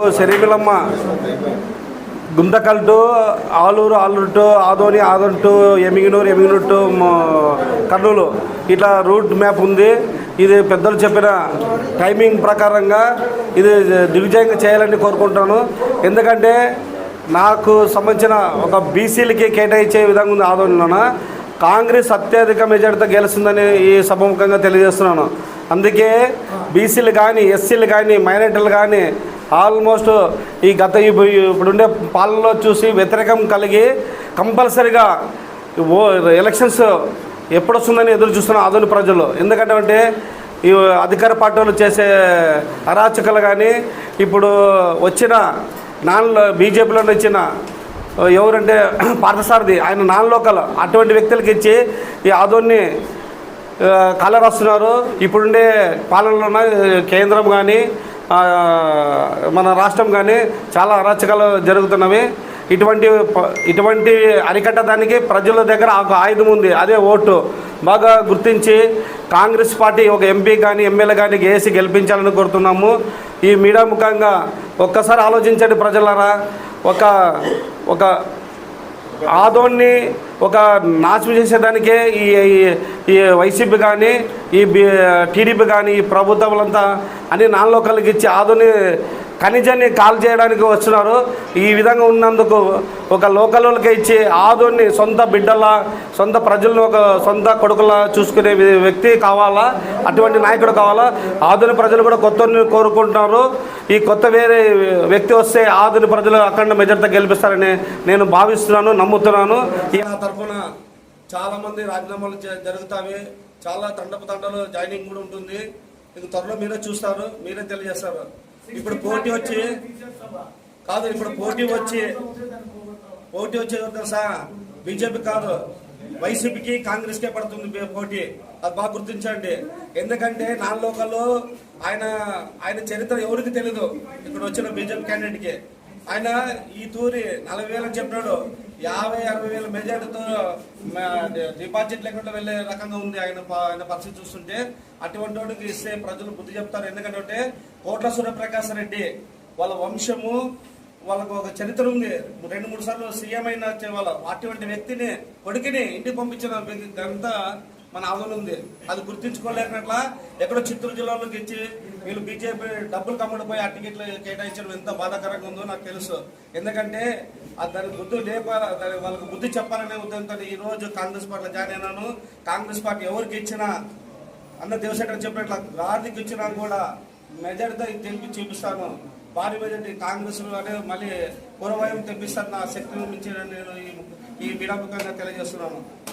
శరీరమ్మ Guntakal to Alur Alur to Adoni Adoni to Yemmiganur Yemmiganur to Kurnool. ఇట్లా route map ఉంది. ఇది పెద్దలు చెప్పిన టైమింగ్ ప్రకారంగా ఇది దిగ్విజయంగా చేయాలని కోరుకుంటాను. ఎందుకంటే నాకు సంబంధించిన ఒక బీసీలకి కేటాయించే విధంగా ఉంది ఆదోనిలోన కాంగ్రెస్ అత్యధిక మెజార్టీతో గెలుస్తుందని ఈ సభముఖంగా తెలియజేస్తున్నాను. అందుకే బీసీలు కానీ ఎస్సీలు కానీ మైనార్టీలు కానీ ఆల్మోస్ట్ ఈ గత ఇప్పుడుండే పాలనలో చూసి వ్యతిరేకం కలిగి కంపల్సరిగా ఓ ఎలక్షన్స్ ఎప్పుడు వస్తుందని ఎదురు చూస్తున్న ఆధునిక ప్రజలు. ఎందుకంటే అంటే ఈ అధికార పార్టీలు చేసే అరాచకలు కానీ ఇప్పుడు వచ్చిన నాన్ బీజేపీలో వచ్చిన ఎవరంటే పార్థసారథి ఆయన నాన్ లోకల్ అటువంటి వ్యక్తులకి ఇచ్చి ఈ ఆదోన్ని కలర్ వస్తున్నారు ఇప్పుడుండే పాలనలో ఉన్న కేంద్రం కానీ మన రాష్ట్రం కానీ చాలా అరాచకాలు జరుగుతున్నవి. ఇటువంటి ఇటువంటి అరికట్టడానికి ప్రజల దగ్గర ఒక ఆయుధం ఉంది అదే ఓటు. బాగా గుర్తించి కాంగ్రెస్ పార్టీ ఒక ఎంపీ కానీ ఎమ్మెల్యే కానీ గేసి గెలిపించాలని కోరుతున్నాము. ఈ మీడియా ముఖంగా ఒక్కసారి ఆలోచించండి ప్రజలారా. ఒక ఒక ఆదోన్ని ఒక నాశనం చేసేదానికే ఈ ఈ- వైసీపీ కానీ ఈ టీడీపీ కానీ ఈ ప్రభుత్వాలంతా అన్ని నాన్ లోకల్కి ఇచ్చి ఆదోని ఖనిజాన్ని కాల్ చేయడానికి వస్తున్నారు. ఈ విధంగా ఉన్నందుకు ఒక లోకల్ ఇచ్చి ఆదోని సొంత బిడ్డలా సొంత ప్రజలను ఒక సొంత కొడుకులా చూసుకునే వ్యక్తి కావాలా? అటువంటి నాయకుడు కావాలా? ఆధుని ప్రజలు కూడా కొత్త కోరుకుంటున్నారు. ఈ కొత్త వేరే వ్యక్తి వస్తే ఆధుని ప్రజలు అఖండ మెజార్టీతో గెలిపిస్తారని నేను భావిస్తున్నాను నమ్ముతున్నాను. ఈ తరఫున చాలామంది రాజీనామాలు జరుగుతాయి. చాలా తండపు తండలు జాయినింగ్ కూడా ఉంటుంది. ఇది త్వరలో మీరే చూస్తారు మీరే తెలియజేస్తారు. ఇప్పుడు పోటీ వచ్చి కాదు ఇప్పుడు పోటీ వచ్చి పోటీ వచ్చేది తెలుసా? బీజేపీ కాదు వైసీపీకి కాంగ్రెస్ కే పడుతుంది పోటీ. అది బాగా గుర్తించండి. ఎందుకంటే నా లోకల్లో ఆయన ఆయన చరిత్ర ఎవరికి తెలియదు ఇక్కడ వచ్చిన బీజేపీ క్యాండిడేట్కి ఆయన ఈ తూరి నలభై వేలు అని చెప్పినాడు. యాభై అరవై వేల మెజార్టీతో డిపాజిట్ లేకుండా వెళ్ళే రకంగా ఉంది ఆయన ఆయన పరిస్థితి చూస్తుంటే. అటువంటి వాడికి ఇస్తే ప్రజలు బుద్ధి చెప్తారు. ఎందుకంటే కోట్ల సూర్యప్రకాశ్ రెడ్డి వాళ్ళ వంశము వాళ్ళకు ఒక చరిత్ర ఉంది. రెండు మూడు సార్లు సీఎం అయిన వాళ్ళ అటువంటి వ్యక్తిని కొడుకుని ఇంటికి పంపించిన వ్యక్తి అంతా మన ఆదోళన ఉంది. అది గుర్తించుకోలేకట్లా ఎక్కడో చిత్తూరు జిల్లాలో తెచ్చి వీళ్ళు బీజేపీ డబ్బులు కమ్ముడిపోయి ఆ టికెట్లు కేటాయించడం ఎంత బాధాకరంగా ఉందో నాకు తెలుసు. ఎందుకంటే అది దాని బుద్ధి లేప దాని వాళ్ళకి బుద్ధి చెప్పాలనే ఉద్దేశంతో ఈ రోజు కాంగ్రెస్ పార్టీలో జాయిన్ అయినాను. కాంగ్రెస్ పార్టీ ఎవరికి ఇచ్చినా అన్న దేవశెట్టి చెప్పినట్లు గార్దికి ఇచ్చినా కూడా మెజారిటీతో తెలిపి చూపిస్తాను. భారీ మెజారిటీ కాంగ్రెస్ అనే మళ్ళీ పూర్వయం తెప్పిస్తాను నా శక్తిని మించి నేను ఈ- ఈ తెలియజేస్తున్నాను.